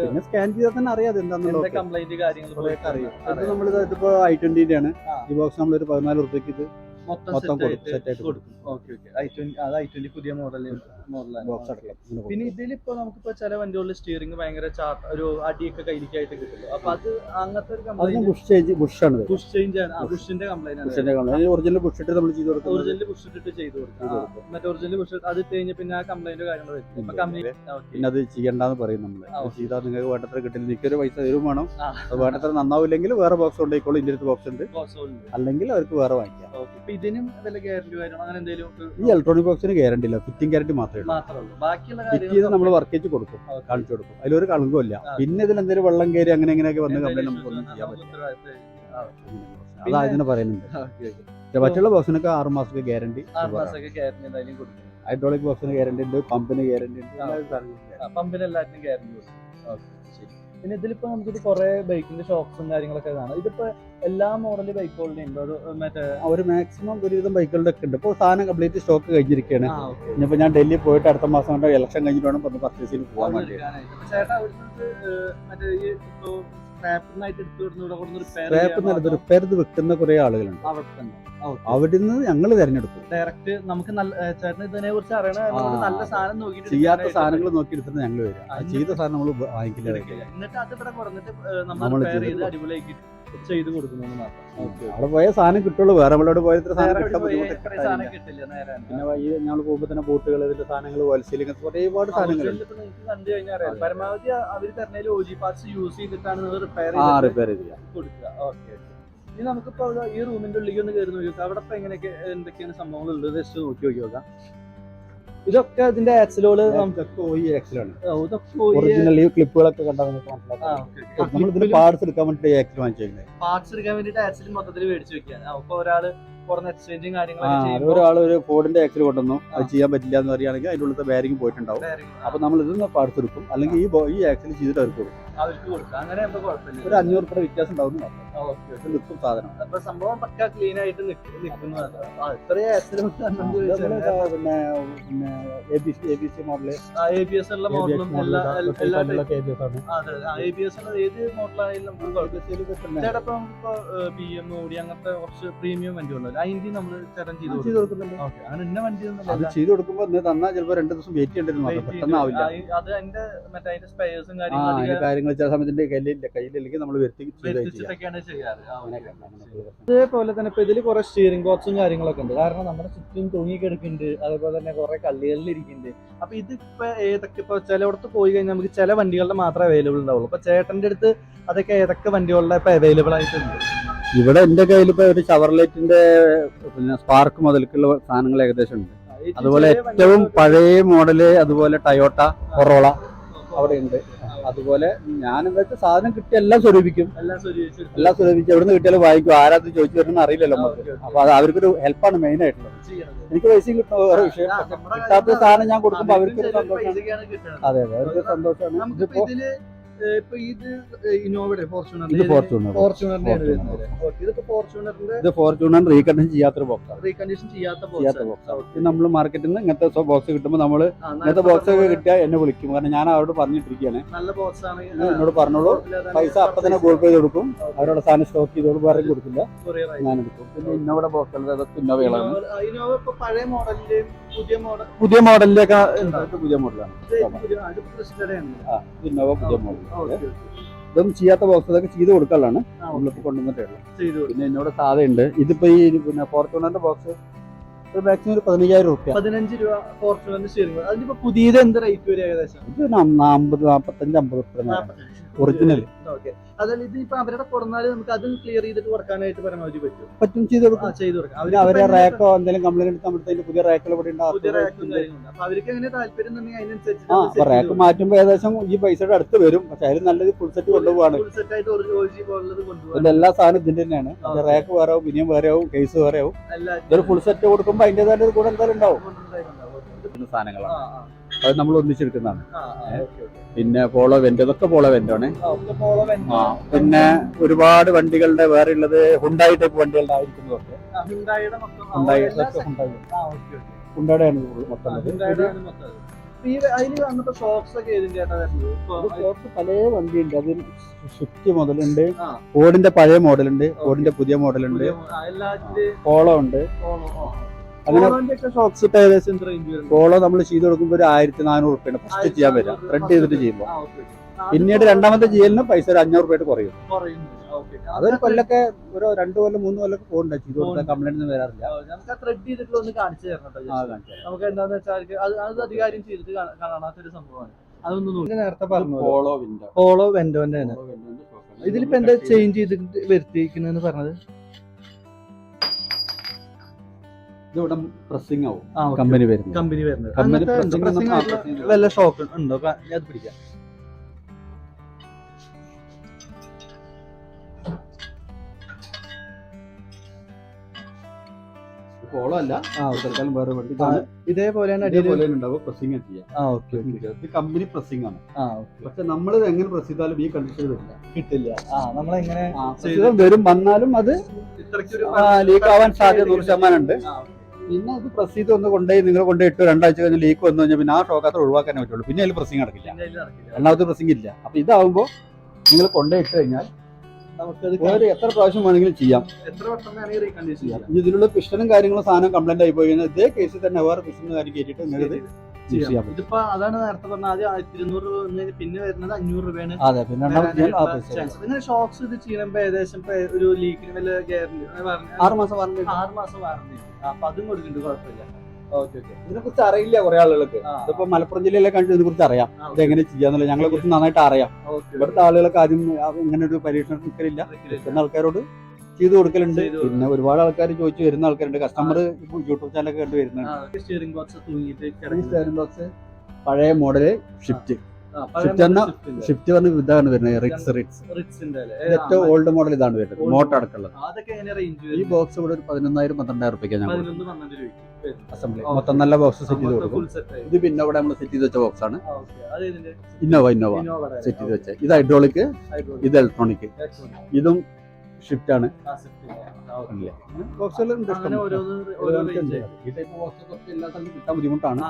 S2: പിന്നെ സ്കാൻ ചെയ്താൽ തന്നെ അറിയാതെ അത് എന്താണെന്നുള്ളത്
S1: കംപ്ലൈന്റ് കാര്യങ്ങൾ
S2: അറിയാം. അത് നമ്മൾ ഇതിപ്പോ ഐ ട്വന്റിന്റെ ആണ് ഈ ബോക്സ് നമ്മളൊരു പതിനാല് റുപ്യക്ക് ഇത്
S1: മൊത്തം
S2: സെറ്റ്
S1: set
S2: കൊടുക്കും,
S1: ആയിട്ട്
S2: set
S1: കൊടുക്കും. ഓക്കെ ഓക്കെ ഐ ട്വന്റി അത് ഐ ട്വന്റി പുതിയ മോഡൽ മോഡലാണ്. പിന്നെ ഇതിലിപ്പോ നമുക്കിപ്പോ ചില വണ്ടികളിൽ സ്റ്റിയറിംഗ് ഭയങ്കര ഒരു അടിയൊക്കെ കയ്യിലേക്കായിട്ട് കിട്ടുള്ളൂ അപ്പൊ അത് അങ്ങനത്തെ ഒരു കംപ്ലൈന്റ്
S2: ബുഷ് ചേഞ്ച്
S1: ചേഞ്ച് ആണ് ബുഷിന്റെ കംപ്ലൈന്റ്
S2: ഒറിജിനൽ ബുഷ് ഇട്ട് നമ്മൾ ചെയ്തു കൊടുക്കും
S1: ഒറിജിനൽ ഇട്ടിട്ട് ചെയ്ത് കൊടുക്കും. മറ്റേ ഒറിജിനൽ ബുഷ് അത് ഇട്ട് കഴിഞ്ഞ പിന്നെ ആ കംപ്ലൈന്റ് കാര്യങ്ങൾ
S2: പിന്നെ അത് ചെയ്യണ്ടെന്ന് പറയും
S1: നമ്മൾ
S2: ചെയ്താൽ നിങ്ങൾക്ക് വേണ്ടത്ര കിട്ടില്ല. എനിക്കൊരു പൈസ തരും വേണം. അത് വേണ്ടത്ര നന്നാവില്ലെങ്കിൽ വേറെ ബോക്സ് കൊണ്ടേക്കോളൂ ഇന്ത്യൻ ബോക്സ് ഉണ്ട്. അല്ലെങ്കിൽ അവർക്ക് വേറെ വാങ്ങിക്കാം.
S1: ഇതിനും വല്ല ഗ്യാരണ്ടി കാര്യങ്ങളോ? അങ്ങനെ എന്തെങ്കിലും
S2: ഈ ഇലക്ട്രോണിക് ബോക്സിന് ഗ്യാരണ്ടി ഇല്ല. ഫിറ്റിംഗ് ഗ്യാരണ്ടി മാത്രമേ ഉള്ളൂ.
S1: ബാക്കിയുള്ള
S2: ഫിറ്റ് ചെയ്ത് നമ്മൾ വർക്ക് ചെയ്ത് കൊടുക്കും. കാണിച്ചു കൊടുക്കും. അതിലൊരു കളങ്കും
S1: ഇല്ല.
S2: പിന്നെ ഇതിൽ എന്തെങ്കിലും വെള്ളം കയറി അങ്ങനെ ഇങ്ങനെയൊക്കെ വന്ന് കംപ്ലൈന്റ് നമുക്കൊന്നും ചെയ്യാൻ പറ്റില്ല.
S1: ഉത്തരവാദിത്തം ആ,
S2: അത് അതിന് പറയുന്നുണ്ട്. മറ്റുള്ള ബോക്സിനൊക്കെ ആറ് മാസത്തെ ഗ്യാരണ്ടി ഹൈഡ്രോളിക് ബോക്സിന് ഗ്യാരണ്ടി ഉണ്ട് പമ്പിന് ഗ്യാരണ്ടി ഉണ്ട്
S1: പമ്പിന് എല്ലാത്തിനും ഗ്യാരണ്ടി കൊടുക്കും. പിന്നെ ഇതിലിപ്പോ നമുക്കിത് കുറെ ബൈക്കിന്റെ ഷോപ്സും കാര്യങ്ങളൊക്കെ കാണാം. ഇതിപ്പോ എല്ലാ മോഡൽ ബൈക്കുകളുടെയും ഉണ്ട് അതോ മറ്റേ
S2: ഒരു മാക്സിമം ഒരുവിധം ബൈക്കുകളുടെ ഒക്കെ ഉണ്ട്. ഇപ്പോൾ സാധനം കംപ്ലീറ്റ് സ്റ്റോക്ക് കഴിഞ്ഞിരിക്കുകയാണ്.
S1: ഇനിയിപ്പോ
S2: ഇനിയിപ്പോൾ ഞാൻ ഡൽഹി പോയിട്ട് അടുത്ത മാസം കൊണ്ട് ഇലക്ഷൻ കഴിഞ്ഞിട്ട് വേണം ഒന്ന് പർച്ചേസിന് പോകാൻ വേണ്ടി
S1: ചേട്ടാ മറ്റേ ഈ റിപ്പയർ
S2: ചെയ്ത് വെക്കുന്ന കുറേ ആളുകളുണ്ട്.
S1: അവിടെ
S2: നിന്ന് ഞങ്ങൾ തിരഞ്ഞെടുക്കും.
S1: ഡയറക്റ്റ് നമുക്ക് ഇതിനെ കുറിച്ച് അറിയണ നല്ല സാധനം നോക്കിയിട്ട്
S2: ചെയ്യാത്ത സാധനങ്ങൾ നോക്കി എടുത്തിട്ട് ഞങ്ങൾ വരും ചെയ്ത സാധനം നമ്മൾ വാങ്ങിക്കില്ല.
S1: എന്നിട്ട് അത് ഇവിടെ കുറഞ്ഞിട്ട് നമ്മൾ റിപ്പയർ
S2: ചെയ്ത്
S1: കൊടുക്കുന്നു മാത്രം.
S2: അവിടെ പോയ സാധനം കിട്ടുള്ളൂ. വേറെ നമ്മളോട് പോയ സാധനം കിട്ടാൻ ബുദ്ധിമുട്ട്
S1: കിട്ടില്ല നേരെ
S2: പിന്നെ ഈ ഞങ്ങൾ പോകുമ്പോൾ തന്നെ ബോട്ടുകൾ ഇതിന്റെ സാധനങ്ങൾ ഹോൾസെയിൽ ഒരുപാട്
S1: സാധനങ്ങൾ കണ്ടു കഴിഞ്ഞാൽ. പരമാവധി അവർ തന്നെ ഒ ജി പാർട്സ് യൂസ് ചെയ്തിട്ടാണ് നിങ്ങൾ റിപ്പയർ
S2: ആ റിപ്പയർ ചെയ്യാം
S1: കൊടുക്കുക. ഓക്കെ ഇനി നമുക്കിപ്പോ അവിടെ ഈ റൂമിന്റെ ഉള്ളിലേക്ക് ഒന്ന് കയറി നോക്കി അവിടെ ഇപ്പൊ എങ്ങനെയൊക്കെ എന്തൊക്കെയാണ് സംഭവങ്ങൾ ഉള്ളത് ജസ്റ്റ് നോക്കി നോക്കി നോക്കാം. ഇതൊക്കെ ഇതിന്റെ
S2: ഇതൊക്കെ ഒറിജിനൽ ഈ ക്ലിപ്പുകളൊക്കെ കണ്ടാൽ നമുക്ക് മനസ്സിലാക്കാം. നമ്മൾ ഇതിന് പാർട്സ് എടുക്കാൻ വേണ്ടിയിട്ട് ആക്സിൽ വാങ്ങിച്ചേക്കുന്നത്
S1: പാർട്സ് എടുക്കാൻ വേണ്ടിട്ട് ആക്സിൽ മൊത്തത്തിൽ മേടിച്ചു വെക്കുകയാണ്. അപ്പൊ ഒരാൾ എക്സ്ചേഞ്ചും ചെയ്യുമ്പോൾ
S2: ഒരാൾ ഒരു ഫോർഡിന്റെ ആക്സിൽ കൊണ്ടുവന്നു. അത് ചെയ്യാൻ പറ്റില്ല എന്ന് പറയുകയാണെങ്കിൽ അതിന്റെ ഉള്ളിലത്തെ ബാരിങ് പോയിട്ടുണ്ടാവും. അപ്പൊ നമ്മൾ ഇതിന്ന് പാർട്സ് എടുക്കും. അല്ലെങ്കിൽ ഈ ഈ ആക്സിൽ ചെയ്തിട്ട് അവർക്ക് കൊടുക്കും.
S1: അവർക്ക് കൊടുക്കാം. അങ്ങനെ കുഴപ്പമില്ല.
S2: ഒരു അഞ്ഞൂറ് രൂപ വ്യത്യാസം ഉണ്ടാവും. നിൽക്കും സാധനം.
S1: അപ്പൊ സംഭവം പക്ക ക്ലീൻ ആയിട്ട് ഇത്രയും
S2: പിന്നെ പിന്നെ A B C A B C model
S1: A B S ഉള്ള മോഡലും എല്ലാ എല്ലാ type-
S2: എ ബി എസ് ആണ്.
S1: ആ, അതെ എ ബി എസ് ഏത് മോഡലായാലും നമുക്ക് കുഴപ്പമില്ല. ചേട്ടാ ഇപ്പൊ നമുക്കിപ്പോ ബി എം ഓടി അങ്ങനത്തെ കുറച്ച് പ്രീമിയം ഉണ്ടല്ലോ നമ്മൾ ചേട്ടൻ ചെയ്ത്
S2: ചെയ്ത്
S1: കൊടുക്കും.
S2: കൊടുക്കുന്നുണ്ട്.
S1: ഓക്കെ. അങ്ങനെ ഇന്ന വണ്ടി
S2: അത് ചെയ്തു കൊടുക്കുമ്പോ ഇന്ന് തന്നാൽ ചിലപ്പോൾ രണ്ട് ദിവസം വെയിറ്റ് ചെയ്യേണ്ടിരുന്നു പെട്ടെന്ന് ആവില്ല.
S1: അത് അതിന്റെ മറ്റേ അതിന്റെ സ്പെയർസും
S2: ആ അതിന്റെ കാര്യങ്ങൾ ചില സമയത്തിന്റെ കയ്യിലില്ല. കയ്യിലില്ലെങ്കിൽ നമ്മൾ വരുത്തി
S1: അതേപോലെ തന്നെ ഇപ്പൊ ഇതിൽ കുറെ സ്റ്റിയറിംഗ് ബോക്സും കാര്യങ്ങളൊക്കെ ഉണ്ട്. കാരണം നമ്മുടെ ചുറ്റും തൂങ്ങിക്കെടുക്കുന്നുണ്ട്. അതേപോലെ തന്നെ കുറെ കല്ലുകളിൽ ഇരിക്കുന്നുണ്ട്. അപ്പൊ ഇതിപ്പോ ഏതൊക്കെ ഇപ്പൊ ചിലയിടത്ത് പോയി കഴിഞ്ഞാൽ നമുക്ക് ചില വണ്ടികളുടെ മാത്രമേ അവൈലബിൾ ഉണ്ടാവുള്ളൂ. അപ്പൊ ചേട്ടന്റെ അടുത്ത് അതൊക്കെ ഏതൊക്കെ വണ്ടികളുടെ ഇപ്പൊ അവൈലബിൾ ആയിട്ടുണ്ട്?
S2: ഇവിടെ എന്റെ കയ്യിൽ ഇപ്പൊ ഒരു ഷവർലൈറ്റിന്റെ പിന്നെ സ്പാർക്ക് മുതൽക്കുള്ള സാധനങ്ങൾ ഏകദേശം ഉണ്ട്. അതുപോലെ ഏറ്റവും പഴയ മോഡൽ അതുപോലെ ടയോട്ട കൊറോള അവിടെ ഉണ്ട്. അതുപോലെ ഞാൻ എന്താ സാധനം കിട്ടിയ എല്ലാം സ്വരൂപിക്കും.
S1: എല്ലാം സ്വരൂപിച്ച്
S2: എവിടെ നിന്ന് കിട്ടിയാലും വായിക്കും ആരാത് ചോദിച്ചു വരുന്ന അറിയില്ലല്ലോ നമുക്ക്. അപ്പൊ അത് അവർക്കൊരു ഹെൽപ്പാണ് മെയിൻ ആയിട്ടുള്ളത്. എനിക്ക് പൈസയും കിട്ടുന്ന വേറെ വിഷയം കിട്ടാത്ത സാധനം ഞാൻ കൊടുക്കുമ്പോൾ അവർക്കൊരു
S1: സന്തോഷം.
S2: സന്തോഷമാണ് അതെ അതെ അവർക്ക് സന്തോഷമാണ്. ഇതിപ്പോ
S1: ഇപ്പൊ ഇത് ഇന്നോവയുടെ ഫോർച്യൂണർ ഫോർച്യൂണറിന്റെ
S2: Fortuner.
S1: ഇതിപ്പോ ഫോർച്യൂണറിന്റെ
S2: ഇത് ഫോർച്യൂണർ റീകണ്ടീഷൻ ചെയ്യാത്തൊരു ബോക്സാണ്
S1: റീകണ്ടീഷൻ ചെയ്യാത്ത
S2: ബോക്സ്
S1: ആണ്.
S2: ഇത് നമ്മൾ മാർക്കറ്റിൽ നിന്ന് ഇങ്ങനത്തെ ബോക്സ് കിട്ടുമ്പോൾ നമ്മൾ ഇങ്ങനത്തെ ബോക്സ് ഒക്കെ
S1: കിട്ടിയാ
S2: കിട്ടിയാൽ എന്നെ വിളിക്കും. കാരണം ഞാൻ അവരോട് പറഞ്ഞിട്ടിരിക്കുകയാണ്.
S1: നല്ല ബോക്സ് ആണ്.
S2: എന്നോട് പറഞ്ഞോളൂ. പൈസ അപ്പൊ തന്നെ ഗൂഗിൾ പേ ചെയ്ത് കൊടുക്കും. അവരോട് സാധനം സ്റ്റോക്ക് ചെയ്തോളൂ. വേറെ കൊടുക്കില്ല. ഞാൻ എടുക്കും. പിന്നെ ഇന്നോവിടെ ബോക്സ് അതൊക്കെ ഇന്നോവകളാണ്.
S1: ഇന്നോവ ഇപ്പൊ പഴയ മോഡലിന്റെയും പുതിയ മോഡൽ
S2: പുതിയ മോഡലിന്റെ ഒക്കെ പുതിയ മോഡലാണ് ഇന്നോവ പുതിയ മോഡൽ ഇതൊന്നും ചെയ്യാത്ത ബോക്സ് അതൊക്കെ ചെയ്ത് കൊടുക്കാനാണ് നമ്മളിപ്പോൾ കൊണ്ടുവന്നിട്ടേ ഉള്ളൂ
S1: ചെയ്തു
S2: പിന്നെ എന്നോട് ഉണ്ട് ഇതിപ്പോ ഈ പിന്നെ ഫോർച്യൂണറിന്റെ ബോക്സ് ഒരു മാക്സിമം ഒരു പതിനയ്യായിരം റുപ്യ.
S1: പതിനഞ്ച് രൂപ ഫോർച്യൂണറിന്റെ സ്റ്റിയറിംഗ് അതിനിപ്പോ പുതിയത് എന്ത് റേറ്റ് വരും ഏകദേശം?
S2: ഇത് അമ്പത് നാപ്പത്തഞ്ച് അമ്പത് റുപ്യ. ഒറിജിനൽ
S1: പറ്റും.
S2: പറ്റും ചെയ്ത്
S1: ആ
S2: കൊടുക്കും. അവർ റാക്കോ എന്തെങ്കിലും കംപ്ലൈന്റ് എടുത്താൽ പുതിയ റാക്കുകൾ ഇവിടെ
S1: ഉണ്ടാവും റാക്കും
S2: മാറ്റുമ്പോ ഏകദേശം ഈ പൈസയുടെ അടുത്ത് വരും. പക്ഷെ അതിൽ നല്ലത് ഫുൾ സെറ്റ് കൊണ്ടുപോവാണ്. ഇതിന്റെ എല്ലാ സാധനം ഇതിന്റെ തന്നെയാണ്. റേക്ക് വേറെ ആവും ഇനിയും വേറെ ആവും കേസ് വേറെ ആവും. ഇതൊരു ഫുൾ സെറ്റ് കൊടുക്കുമ്പോ അതിന്റേതായിട്ട് കൂടെ എന്തായാലും ഉണ്ടാവും. സാധനങ്ങളാണ്. അത് നമ്മൾ ഒന്നിച്ചെടുക്കുന്നതാണ്. പിന്നെ പോളോ വെന്റ് ഇതൊക്കെ പോളോ വെന്റാണ്
S1: ആ,
S2: പിന്നെ ഒരുപാട് വണ്ടികളുടെ വേറെ ഉള്ളത് ഹുണ്ടായി ടൈപ്പ് വണ്ടികളുടെ ആയിരിക്കുന്നതൊക്കെ ഹുണ്ടായി
S1: എല്ലാ
S2: ഇതൊക്കെ
S1: set-
S2: ഹുണ്ടായി.
S1: ആ, okay, okay.
S2: ഹുണ്ടായിയുടെ മൊത്തം പല വണ്ടിയുണ്ട്. അതിൽ സ്വിഫ്റ്റ്
S1: മോഡലുണ്ട്.
S2: ഓടിന്റെ പഴയ മോഡലുണ്ട് ഓടിന്റെ പുതിയ മോഡലുണ്ട് പോളോ ഉണ്ട്.
S1: ഷോക്സ് ഏകദേശം എന്ത് റേഞ്ച്
S2: പോളോ നമ്മൾ ചെയ്ത് കൊടുക്കുമ്പോൾ ഒരു ആയിരത്തി നാനൂറ് റുപ്യാണ് ഫസ്റ്റ് ചെയ്യാൻ വരിക. ത്രെഡ് ചെയ്തിട്ട് ചെയ്യുമ്പോൾ പിന്നീട് രണ്ടാമത്തെ ചെയ്യലിന് പൈസ ഒരു അഞ്ഞൂറ് റുപ്യ കുറയും. അതൊരു കൊല്ലൊക്കെ ഒരു രണ്ടു കൊല്ലം മൂന്ന് കൊല്ലൊക്കെ പോകണ്ട? ചെയ്ത് കൊടുത്താൽ കംപ്ലൈന്റ് ഒന്നും വരാറില്ല.
S1: നമുക്ക് ആ ത്രെഡ് ചെയ്തിട്ടുള്ള ഒന്ന് കാണിച്ചു തരണം. നമുക്ക് എന്താന്ന് വെച്ചാൽ അത് അധികാരം ചെയ്തിട്ട് കാണാത്തൊരു സംഭവമാണ്. അതൊന്നും നേരത്തെ പറഞ്ഞു
S2: പോളോ വിൻഡോ
S1: പോളോ ആണ്. ഇതിലിപ്പോ എന്താ ചേഞ്ച് ചെയ്തിട്ട് വരുത്തിയിരിക്കുന്നത് പറഞ്ഞത്?
S2: ഇതിവിടെ പ്രസിംഗ് ആവും. കമ്പനി വരുന്നത്.
S1: കമ്പനി വരുന്നത്. വല്ല ഷോക്ക് ഉണ്ടോ? അത് പിടിക്കാം.
S2: അല്ല. തൽക്കാലം വേറെ വണ്ടി ഇതേപോലെ ഉണ്ടാവും. പ്രസിംഗ് ഇത് കമ്പനി പ്രസിംഗ് ആണ്. പക്ഷെ നമ്മൾ എങ്ങനെ പ്രസ് ചെയ്താലും ഈ കണ്ടീഷൻ വരില്ല.
S1: കിട്ടില്ല. നമ്മളെങ്ങനെ
S2: വരും. വന്നാലും അത് ലീക്ക് ആവാൻ സാധ്യത നൂറ് ശതമാനം ഉണ്ട്. പിന്നെ അത് പ്രസ് ചെയ്ത് ഒന്ന് കൊണ്ടുപോയി നിങ്ങൾ കൊണ്ടുപോയി ഇട്ട് രണ്ടാഴ്ച കഴിഞ്ഞ് ലീക്ക് വന്നു കഴിഞ്ഞാൽ പിന്നെ ആ ഷോക്ക് അത്ര ഒഴിവാക്കാനേ പറ്റുള്ളൂ. പിന്നെ അതിൽ പ്രസിംഗ് നടക്കില്ല. രണ്ടാമത്തെ പ്രസിംഗ് ഇല്ല. അപ്പൊ ഇതാവുമ്പോൾ നിങ്ങൾ കൊണ്ടുപോയി ഇട്ട് കഴിഞ്ഞാൽ
S1: നമുക്കത്
S2: എത്ര പ്രാവശ്യം വേണമെങ്കിലും ചെയ്യാം.
S1: എത്ര വട്ടം
S2: ഇതിലുള്ള പിഷ്ടനും കാര്യങ്ങളും സാധനം കംപ്ലൈന്റ് ആയി പോയി കഴിഞ്ഞാൽ ഇതേ കേസിൽ തന്നെ വേറെ പിസ്റ്റനും കാര്യം കയറ്റിയിട്ട് നിങ്ങൾക്ക് യൂസ് ചെയ്യാൻ പറ്റും
S1: ഇതിപ്പോ അതാണ് നേരത്തെ പറഞ്ഞ ആദ്യം ഇരുന്നൂറ് രൂപ പിന്നെ വരുന്നത് അഞ്ഞൂറ് രൂപയാണ്.
S2: അതെ പിന്നെ
S1: പിന്നെ ഷോക്സ് ഇത് ചെയ്യുമ്പോ ഏകദേശം ഒരു ലീക്കിന് വല്ല ഗ്യാരണ്ടി
S2: ആറ് മാസം വാറണ്ടി
S1: ആറ് മാസം വാറണ്ടി അപ്പൊ അതും കൊടുക്കുന്നുണ്ട് കുഴപ്പമില്ല.
S2: ഇതിനെ കുറിച്ച് അറിയില്ല കുറെ ആളുകൾക്ക്. ഇതിപ്പോ മലപ്പുറം ജില്ലയിലെ കണ്ടു ഇതിനെ കുറിച്ച് അറിയാം ഇത് എങ്ങനെ ചെയ്യാന്നുള്ള ഞങ്ങളെ കുറിച്ച് നന്നായിട്ട് അറിയാം. ഇവിടുത്തെ ആളുകൾക്ക് ആദ്യം ഇങ്ങനെ ഒരു പരീക്ഷണം എന്ന ആൾക്കാരോട് ചെയ്തു കൊടുക്കലുണ്ട്. പിന്നെ ഒരുപാട് ആൾക്കാർ ചോദിച്ചു വരുന്ന ആൾക്കാരുണ്ട്. കസ്റ്റമർ യൂട്യൂബ് ചാനലൊക്കെ കണ്ടു വരുന്നുണ്ട്
S1: സ്റ്റിയറിംഗ് ബോക്സ് കിടക്കുന്നത്.
S2: പഴയ മോഡൽ ഷിഫ്റ്റ് പറഞ്ഞ ഇതാണ് വരുന്നത്. റിക്സ് റിക്സ് ഏറ്റവും ഓൾഡ് മോഡൽ ഇതാണ് വരുന്നത്.
S1: Moto
S2: motor. അടക്കമുള്ളത്. ഈ ബോക്സ് ഇവിടെ ഒരു പതിനൊന്നായിരം പന്ത്രണ്ടായിരം റുപ്യ ഞാൻ അസംബ്ലി മൊത്തം നല്ല ബോക്സ് സെറ്റ് ചെയ്ത് കൊടുക്കും. ഇത് പിന്നെ ഇവിടെ നമ്മൾ സെറ്റ് ചെയ്ത് വെച്ച ബോക്സ് ആണ്. ഇന്നോവ ഇന്നോവ സെറ്റ് ചെയ്ത് വെച്ച. ഇത് ഹൈഡ്രോളിക് ഇത് ഇലക്ട്രോണിക്. ഇതും ഷിഫ്റ്റ് ആണ്. കിട്ടാൻ ബുദ്ധിമുട്ടാണ്.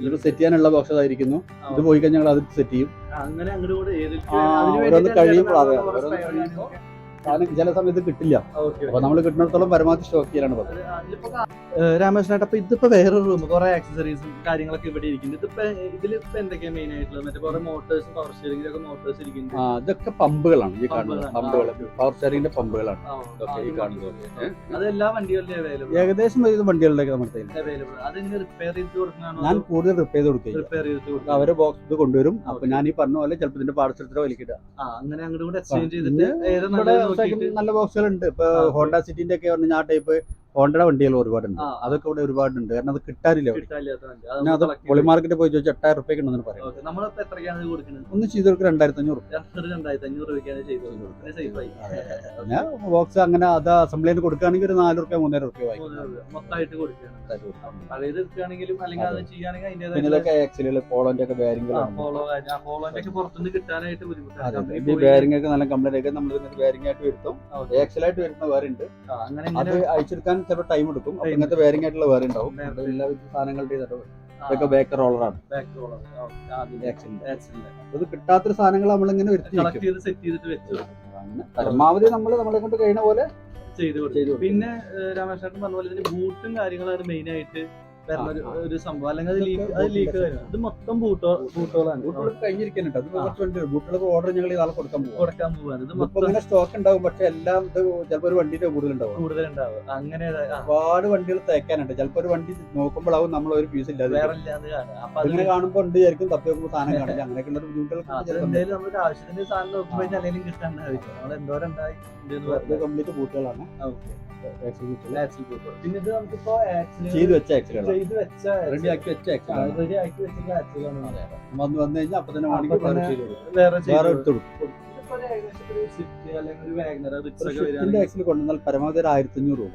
S2: ഇതിൽ സെറ്റ് ചെയ്യാനുള്ള ബോക്സ് ആയിരിക്കുന്നു ഇത് പോയി കഴിഞ്ഞാൽ ഞങ്ങൾ അത് സെറ്റ് ചെയ്യും. ഓരോന്ന് കഴിയുമ്പോൾ അതെ, ഓരോന്ന് കഴിയുമ്പോൾ കാരണം ചില സമയത്ത് കിട്ടില്ല അപ്പൊ നമ്മൾ കിട്ടുന്നിടത്തോളം പരമാവധി സ്റ്റോക്ക് ചെയ്യാനാണ്
S1: അത് ഏഹ് രാമകൃഷ്ണേട്ട അപ്പൊ ഇതിപ്പോ വേറെ റൂം കുറെ ആക്സസറീസും കാര്യങ്ങളൊക്കെ ഇവിടെ ഇരിക്കുന്നുണ്ട്. ഇതിപ്പോ ഇതിലിപ്പോ എന്തൊക്കെയാ മെയിൻ ആയിട്ടുള്ളത്? മറ്റേ കുറെ മോട്ടേഴ്സും പവർ സ്റ്റിയറിംഗിലൊക്കെ മോട്ടേഴ്സ് ഇരിക്കുന്നുണ്ട്.
S2: ആ ഇതൊക്കെ പമ്പുകളാണ് ഈ കാണുന്നത്. പമ്പുകൾ പവർ ഷെയറിംഗിന്റെ പമ്പുകളാണ് ഈ കാണുന്നത്.
S1: അത് എല്ലാ വണ്ടികളിലും അവൈലബിൾ
S2: ഏകദേശം ഒരു വണ്ടികളിലൊക്കെ നമ്മുടെ
S1: അവൈലബിൾ അതിന് റിപ്പയർ ചെയ്ത് കൊടുക്കണോ
S2: ഞാൻ കൂടുതൽ റിപ്പയർ ചെയ്ത് കൊടുക്കുക
S1: റിപ്പയർ ചെയ്ത്
S2: അവരെ ബോക്സ് ഇത് കൊണ്ടുവരും. അപ്പൊ ഞാൻ ഈ പറഞ്ഞ പോലെ ചിലപ്പോൾ ഇതിന്റെ പാർട്സ് എടുത്തിട്ട് വലിക്കിട്ട്
S1: ആ അങ്ങനെ അങ്ങോട്ട് കൂടെ എക്സ്ചേഞ്ച് ചെയ്തിട്ട്
S2: second നല്ല ബോക്സുകൾ ഉണ്ട്. ഇപ്പൊ ഹോണ്ട സിറ്റിന്റെ ഒക്കെ പറഞ്ഞാൽ ആ ടൈപ്പ് ഹോണ്ടയുടെ വണ്ടികൾ ഒരുപാടുണ്ട്. അതൊക്കെ ഇവിടെ ഒരുപാടുണ്ട്. കാരണം അത് കിട്ടാറില്ല
S1: അത്
S2: പിന്നെ അത് പൊളി മാർക്കറ്റ് പോയി ചോദിച്ചാൽ എട്ടായിരം റുപ്യക്ക് ഉണ്ടെന്ന് പറയും. ഒന്ന് ചെയ്ത് കൊടുക്കുക രണ്ടായിരത്തി അഞ്ഞൂറ് പിന്നെ ബോക്സ് അങ്ങനെ അത് അസംബ്ലിയിൽ കൊടുക്കുകയാണെങ്കിൽ ഒരു നാല് റുപ്യ മൂന്നര റുപ്യ പിന്നെ ഇതൊക്കെ ആക്സിലുകൾ പോളോന്റെ ഒക്കെ
S1: ഒക്കെ
S2: നല്ല കംപ്ലൈന്റ് ഒക്കെ നമ്മൾ ബാരിങ് ആയിട്ട് വരുത്തും. ആക്സിലായിട്ട് വരുന്ന വേറെ ഉണ്ട്.
S1: അങ്ങനെ
S2: അത് അയച്ചെടുക്കാൻ ചിലപ്പോൾ ടൈം എടുക്കും. അപ്പൊ ഇങ്ങനത്തെ ബെയറിംഗ് ആയിട്ടുള്ള വേറെ ഉണ്ടാവും. എല്ലാ സാധനങ്ങളുടെ ഇതൊക്കെ ബേക്കർ റോളറാണ്
S1: axle ന്റെ.
S2: അത് കിട്ടാത്തൊരു സാധനങ്ങൾ നമ്മളിങ്ങനെ വരുത്തി പരമാവധി നമ്മൾ നമ്മളെ കൊണ്ട് കഴിയുന്ന പോലെ
S1: ചെയ്തു
S2: കൊടുക്കും.
S1: പിന്നെ രാമേശ്വരൻ പറഞ്ഞ പോലെ ഇതിന് ബൂട്ടും കാര്യങ്ങളാണ് മെയിൻ ആയിട്ട് വരുന്ന ഒരു- സംഭവം. അല്ലെങ്കിൽ അത് ലീക്ക് അത് ലീക്ക് വരും ഇത് മൊത്തം ബൂട്ടോ ബൂട്ടുകളാണ്.
S2: ബൂട്ടുകൾ കഴിഞ്ഞിരിക്കുന്നുണ്ട്. അത്
S1: ആ.
S2: കുറച്ച് ബൂട്ടുകൾക്ക് ഓർഡർ ഞങ്ങൾ ഇതാളെ കൊടുക്കാൻ പോകും
S1: കൊടുക്കാൻ പോവാണ്. ഇത് മൊത്തം
S2: ഇങ്ങനെ സ്റ്റോക്ക് ഉണ്ടാവും. പക്ഷെ എല്ലാം ഇത് ചിലപ്പോൾ ഒരു വണ്ടിന്റെ കൂടുതൽ
S1: ഉണ്ടാവും. അങ്ങനെ ആ,
S2: ഒരുപാട് വണ്ടികൾ തേക്കാനുണ്ട്. ചിലപ്പോൾ ഒരു വണ്ടി നോക്കുമ്പോഴാവും നമ്മൾ ഒരു പീസ് ഇല്ലാതെ
S1: വേറെ കാണാം. അപ്പൊ അത്
S2: കാണുമ്പോൾ ഉണ്ട് ആയിരിക്കും തപ്പി നോക്കുമ്പോൾ സാധനം കാണില്ല. അങ്ങനെയൊക്കെയുള്ള ബുദ്ധിമുട്ടുകൾ
S1: നമ്മളൊരു ആവശ്യത്തിന് സാധനം നോക്കുമ്പോൾ അല്ലെങ്കിലും കിട്ടാണ്ടായിരിക്കും നമ്മൾ എന്തോരം ഉണ്ടായി
S2: കംപ്ലീറ്റ് ബൂട്ടുകളാണ്.
S1: ഓക്കെ.
S2: ചെയ്ത് വെച്ച ആക്സിലുകളാണ്
S1: ചെയ്ത് വെച്ച
S2: റെഡി ആക്കി വെച്ച ആക്സിലാണ്
S1: റെഡി ആക്കി വെച്ചിട്ടുള്ള ആക്സിലാണ്
S2: വന്ന് വന്നു കഴിഞ്ഞാൽ അപ്പൊ തന്നെ വേണമെങ്കിൽ വേറെ
S1: തന്നെ
S2: ആക്സിൽ കൊണ്ടുവന്നാൽ പരമാവധി ഒരു ആയിരത്തി അഞ്ഞൂറ് രൂപ.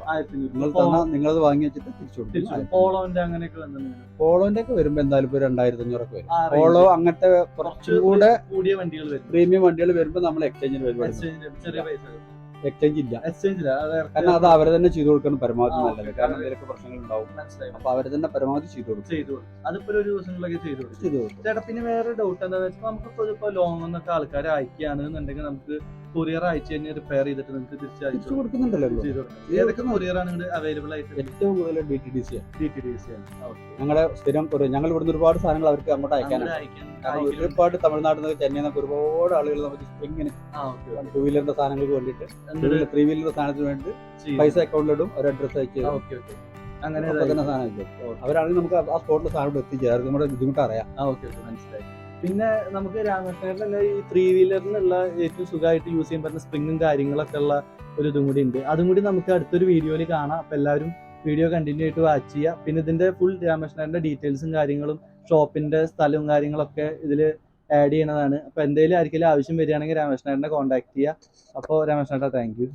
S2: നിങ്ങൾ തന്നാൽ നിങ്ങളത് വാങ്ങി വെച്ചിട്ട് തിരിച്ചു കൊടുക്കും.
S1: പോളോന്റെ അങ്ങനെയൊക്കെ
S2: പോളോന്റെ ഒക്കെ വരുമ്പോ എന്തായാലും ഇപ്പൊ രണ്ടായിരത്തി അഞ്ഞൂറൊക്കെ വരും. പോളോ അങ്ങനത്തെ
S1: കുറച്ചുകൂടെ
S2: കുറച്ചും കൂടെ
S1: വരും.
S2: പ്രീമിയം വണ്ടികൾ വരുമ്പോ നമ്മൾ എക്സ്ചേഞ്ചിന്
S1: എക്സ്ചേഞ്ച് ചെറിയ പൈസ.
S2: എക്സ്ചേഞ്ച് ഇല്ല.
S1: എക്സ്ചേഞ്ച് ഇല്ല.
S2: കാരണം അത് അവരെ തന്നെ ചെയ്തു കൊടുക്കണം. പരമാവധി നല്ലത്. കാരണം എന്തെങ്കിലും പ്രശ്നങ്ങൾ ഉണ്ടാവും.
S1: മനസ്സിലായി
S2: അപ്പൊ അവരെ തന്നെ പരമാവധി ചെയ്തു കൊടുക്കും.
S1: ചെയ്തു കൊടുക്കും. അതിപ്പോ ഒരു ദിവസങ്ങളിലൊക്കെ ചെയ്തു കൊടുക്കും.
S2: ചെയ്തു കൊടുക്കും.
S1: ചേട്ടാ പിന്നെ വേറെ ഡൗട്ട് എന്താണെന്ന് വെച്ചാൽ നമുക്കിപ്പോ ഇപ്പൊ ലോങ് എന്നൊക്കെ ആൾക്കാർ അയക്കുകയാണെന്നുണ്ടെങ്കിൽ നമുക്ക് കൊറിയർ അയച്ചു കഴിഞ്ഞാൽ റിപ്പയർ ചെയ്തിട്ട് നിങ്ങൾക്ക് തിരിച്ച് അയച്ചു
S2: കൊടുക്കുന്നുണ്ടല്ലോ
S1: ഏതൊക്കെ കൊറിയർ ആണ് കൊറിയറാണ് ഇവിടെ അവൈലബിൾ ആയിട്ട്?
S2: ഏറ്റവും കൂടുതൽ D T D C
S1: D T D C ആണ്.
S2: ഞങ്ങളുടെ സ്ഥിരം കൊറിയർ ഞങ്ങൾ ഇവിടുന്ന് ഒരുപാട് സാധനങ്ങൾ അവർക്ക് അങ്ങോട്ട് അയക്കാനാണ്. ഒരുപാട് തമിഴ്നാട് നിന്ന് ചെന്നൈയിൽ നിന്നൊക്കെ ഒരുപാട് ആളുകൾ നമുക്ക് എങ്ങനെ ടൂ വീലറിന്റെ സാധനങ്ങൾക്ക് വേണ്ടിയിട്ട് ത്രീ വീലറിന്റെ സാധനത്തിന് വേണ്ടി പൈസ അക്കൗണ്ടിലിടും ഒരു അഡ്രസ് അയച്ചു.
S1: ഓക്കെ ഓക്കെ അങ്ങനെ
S2: സാധനം അവരാണെങ്കിൽ നമുക്ക് ആ സ്പോട്ടിൽ സാധനം എത്തിച്ചേരാം നമ്മുടെ ബുദ്ധിമുട്ട് അറിയാം.
S1: ആ ഓക്കെ ഓക്കെ മനസ്സിലായി. പിന്നെ നമുക്ക് തന്നെ ഈ ത്രീ വീലറിനുള്ള ഏറ്റവും സുഖമായിട്ട് യൂസ് ചെയ്യാൻ പറ്റുന്ന സ്പ്രിങ്ങും കാര്യങ്ങളൊക്കെ ഉള്ള ഒരു ഇതും കൂടി ഉണ്ട്. അതും കൂടി നമുക്ക് അടുത്തൊരു വീഡിയോയിൽ കാണാം. അപ്പൊ എല്ലാവരും വീഡിയോ കണ്ടിന്യൂ ആയിട്ട് വാച്ച് ചെയ്യുക. പിന്നെ ഇതിന്റെ ഫുൾ രാമകൃഷ്ണന്റെ ഡീറ്റെയിൽസും കാര്യങ്ങളും ഷോപ്പിന്റെ സ്ഥലവും കാര്യങ്ങളൊക്കെ ഇതിൽ ആഡ് ചെയ്യണതാണ്. അപ്പോൾ എന്തെങ്കിലും ആർക്കെങ്കിലും ആവശ്യം വരികയാണെങ്കിൽ രാമകൃഷ്ണനെ കോൺടാക്ട് ചെയ്യുക. അപ്പോൾ രാമകൃഷ്ണേട്ടാ താങ്ക് യു